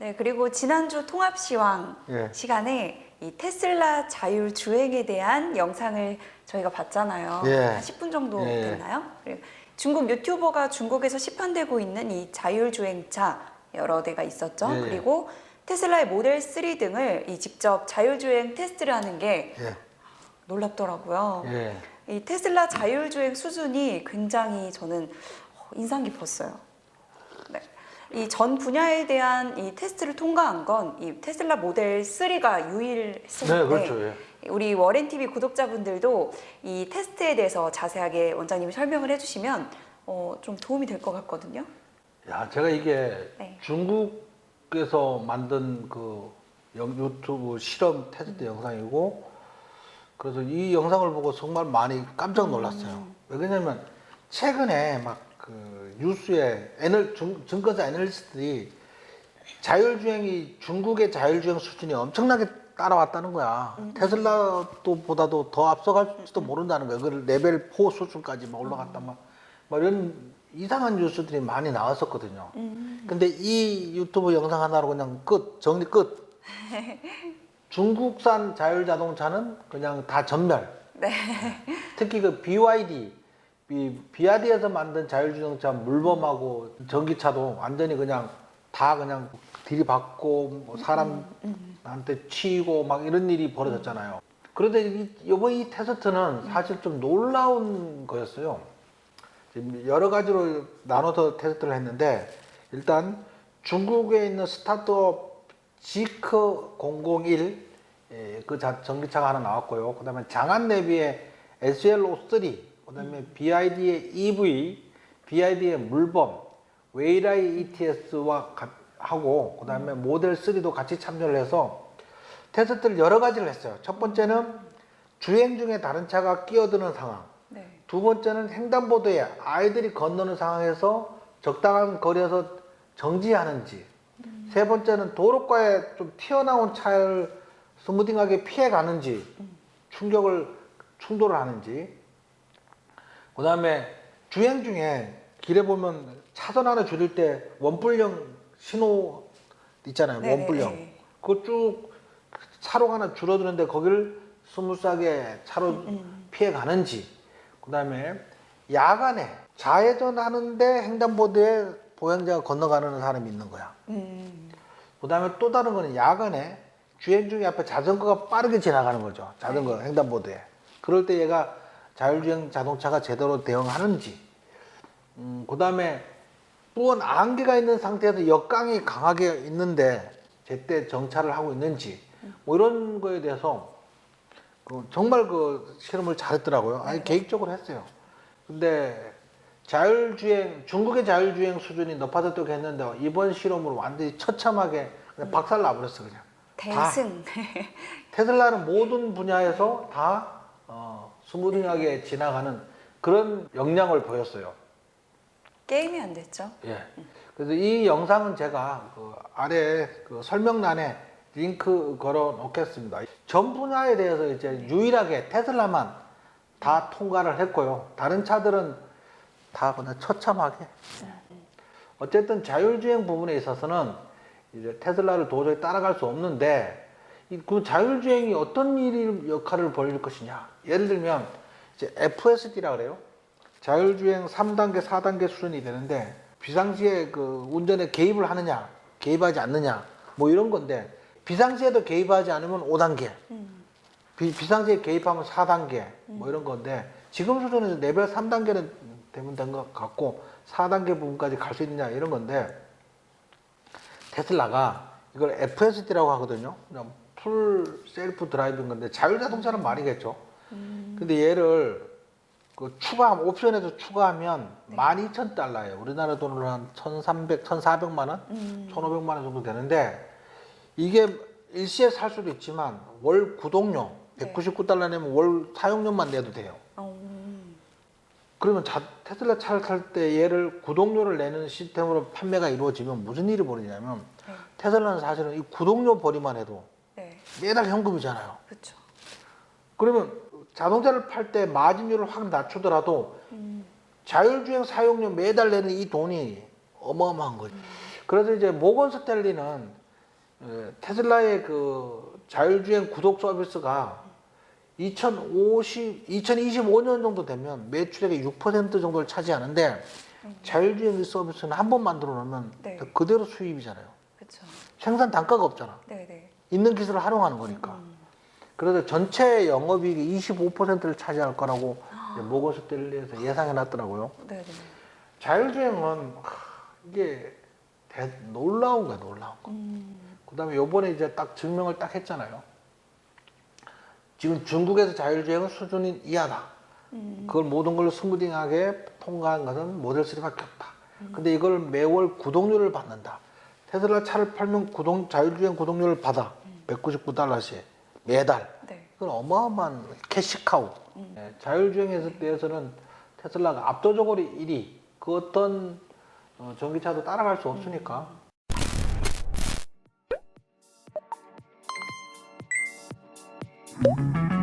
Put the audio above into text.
네, 그리고 지난주 통합시황 예. 시간에 이 테슬라 자율 주행에 대한 영상을 저희가 봤잖아요. 예. 한 10분 정도 예. 됐나요? 그리고 중국 유튜버가 중국에서 시판되고 있는 이 자율 주행차 여러 대가 있었죠. 예, 예. 그리고 테슬라의 모델 3 등을 이 직접 자율 주행 테스트를 하는 게 예. 놀랍더라고요. 예. 이 테슬라 자율 주행 수준이 굉장히 저는 인상 깊었어요. 네. 이전 분야에 대한 이 테스트를 통과한 건 이 테슬라 모델 3가 유일했었는데 네, 그렇죠. 예. 우리 워렌 TV 구독자분들도 이 테스트에 대해서 자세하게 원장님이 설명을 해주시면 어, 좀 도움이 될 것 같거든요. 야, 제가 이게 네. 중국에서 만든 그 영- 유튜브 실험 테스트 영상이고 그래서 이 영상을 보고 정말 많이 깜짝 놀랐어요. 왜 그러냐면 최근에 막 그 뉴스에 애널 중, 증권사 애널리스트들이 자율주행이 중국의 자율주행 수준이 엄청나게 따라왔다는 거야. 테슬라도 보다도 더 앞서갈지도 모른다는 거야. 그 레벨 4 수준까지 막 올라갔다 막, 막 이런 이상한 뉴스들이 많이 나왔었거든요. 근데 이 유튜브 영상 하나로 그냥 끝 정리 끝. 중국산 자율 자동차는 그냥 다 전멸. 네. 특히 그 BYD, 이 비아디에서 만든 자율주행차 물범하고 전기차도 완전히 그냥 다 그냥 들이받고 뭐 사람한테 치이고 막 이런 일이 벌어졌잖아요. 그런데 이- 이번 이 테스트는 사실 좀 놀라운 거였어요. 여러 가지로 나눠서 테스트를 했는데 일단 중국에 있는 스타트업 지크 001 예, 그 자- 전기차가 하나 나왔고요. 그 다음에 장안 내비의 SLO3, 그다음에 BID의 EV, BID의 물범, 웨이라이 ETS와 가- 하고 그다음에 모델 3도 같이 참여를 해서 테스트를 여러 가지를 했어요. 첫 번째는 주행 중에 다른 차가 끼어드는 상황. 네. 두 번째는 횡단보도에 아이들이 건너는 상황에서 적당한 거리에서 정지하는지. 세 번째는 도로가에 좀 튀어나온 차를 스무딩하게 피해 가는지, 충격을, 충돌을 하는지. 그 다음에 주행 중에 길에 보면 차선 하나 줄일 때 원뿔형 신호 있잖아요. 네네. 원뿔형. 그거 쭉 차로 하나 줄어드는데 거기를 스무스하게 차로 피해 가는지. 그 다음에 야간에 좌회전 하는데 횡단보도에 보행자가 건너가는 사람이 있는 거야. 음, 그 다음에 또 다른 거는 야간에 주행 중에 앞에 자전거가 빠르게 지나가는 거죠. 자전거 횡단보도에. 그럴 때 얘가 자율주행 자동차가 제대로 대응하는지. 음, 그 다음에 또한 안개가 있는 상태에서 역광이 강하게 있는데 제때 정차를 하고 있는지. 뭐 이런 거에 대해서 그 정말 그 실험을 잘했더라고요. 아니 계획적으로 했어요. 근데 자율주행 중국의 자율주행 수준이 높아졌다고 했는데 이번 실험으로 완전히 처참하게 그냥 박살 나버렸어 그냥. 대승. 테슬라는 모든 분야에서 다 어, 스무딩하게 지나가는 그런 역량을 보였어요. 게임이 안 됐죠. 예. 그래서 이 영상은 제가 그 아래 그 설명란에 링크 걸어 놓겠습니다. 전 분야에 대해서 이제 유일하게 테슬라만 다 통과를 했고요. 다른 차들은 다 그냥 처참하게. 어쨌든 자율주행 부분에 있어서는 이제 테슬라를 도저히 따라갈 수 없는데 이 그 자율주행이 어떤 일 역할을 벌일 것이냐. 예를 들면 이제 FSD라 그래요. 자율주행 3단계, 4단계 수준이 되는데 비상시에 그 운전에 개입을 하느냐, 개입하지 않느냐, 뭐 이런 건데 비상시에도 개입하지 않으면 5단계, 비, 비상시에 개입하면 4단계, 뭐 이런 건데 지금 수준에서 레벨 3단계는 되면 된 것 같고 4단계 부분까지 갈 수 있느냐 이런 건데 테슬라가 이걸 FSD라고 하거든요. 풀 셀프 드라이브인 건데 자율자동차는 말이겠죠. 근데 얘를 그 추가 옵션에서 추가하면 12,000달러예요. 우리나라 돈으로 한 1,300, 1,400만 원, 1,500만 원 정도 되는데 이게 일시에 살 수도 있지만 월 구독료 네. 199달러 내면 월 사용료만 내도 돼요. 어, 그러면 자, 테슬라 차를 탈 때 얘를 구독료를 내는 시스템으로 판매가 이루어지면 무슨 일이 벌어지냐면 네. 테슬라는 사실은 이 구독료 벌이만 해도 네. 매달 현금이잖아요. 그렇죠. 그러면 자동차를 팔 때 마진율을 확 낮추더라도 자율주행 사용료 매달 내는 이 돈이 어마어마한 거죠. 그래서 이제 모건 스탠리는 예, 테슬라의 그 자율주행 구독 서비스가 2050, 2025년 정도 되면 매출액의 6% 정도를 차지하는데 자율주행 서비스는 한 번 만들어 놓으면 네. 그대로 수입이잖아요. 그렇죠. 생산 단가가 없잖아. 네네. 있는 기술을 활용하는 거니까. 그래서 전체 영업이익의 25%를 차지할 거라고 이제 모건스텔리에서 예상해 놨더라고요. 네 네. 자율주행은 하, 이게 대- 놀라운 거야, 놀라운 거. 음. 그다음에 요번에 이제 딱 증명을 딱 했잖아요. 지금 중국에서 자율주행은 수준이 이하다. 음. 그걸 모든 걸 스무딩하게 통과한 것은 모델 3밖에 없다. 근데 이걸 매월 구독료를 받는다. 테슬라 차를 팔면 구독 자율주행 구독료를 받아. 199달러씩 매달. 네. 이건 어마어마한 캐시카우. 예, 자율주행에 대해서는 테슬라가 압도적으로 1위. 그 어떤 어, 전기차도 따라갈 수 없으니까. 음.